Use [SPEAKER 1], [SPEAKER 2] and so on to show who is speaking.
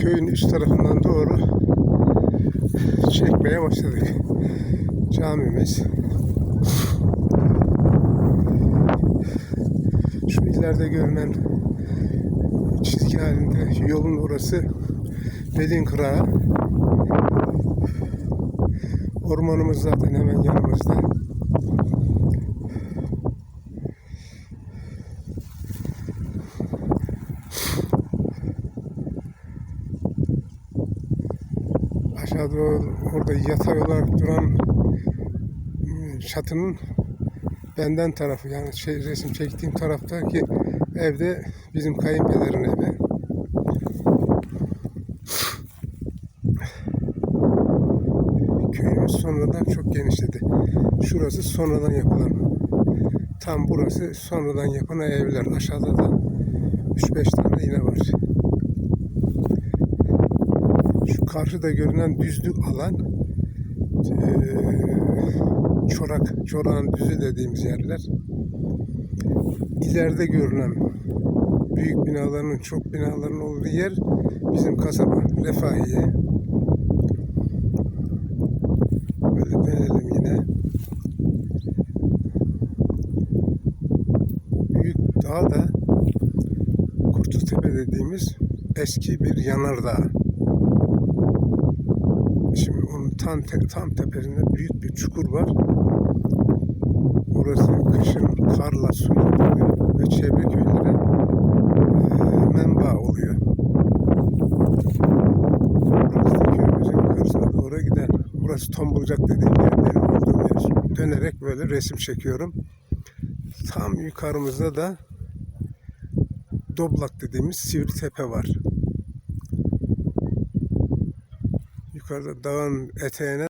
[SPEAKER 1] köyün üst tarafından doğru çekmeye başladık. Camimiz. Şu ileride görünen çizgi halinde yolun orası Belin Kırağı. Ormanımız zaten hemen yanımızda. Aşağıda orada yatay olarak duran ıı, çatının benden tarafı yani şey, resim çektiğim taraftaki evde bizim kayınpederin evi. Köyümüz sonradan çok genişledi. Şurası sonradan yapılan. Tam burası sonradan yapılan evler. Aşağıda da 3-5 tane yine var. Şu karşıda görünen düzlük alan eee, çorak, çorağın düzü dediğimiz yerler. İleride görünen büyük binaların, çok binaların olduğu yer bizim kasaba, Refahiye. Böyle dönelim yine. Büyük dağ da Kurtultepe dediğimiz eski bir yanardağ. Tam, te- tam tepesinde büyük bir çukur var. Orası kışın karla suyla doluyor ve çevre köylere eee menba oluyor. Burası köyümüzün yukarısına doğru gider. Burası Tombulcak dediğim yer, yer. Dönerek böyle resim çekiyorum. Tam yukarımızda da Doblak dediğimiz Sivri Tepe var. Yukarıda dağın eteğine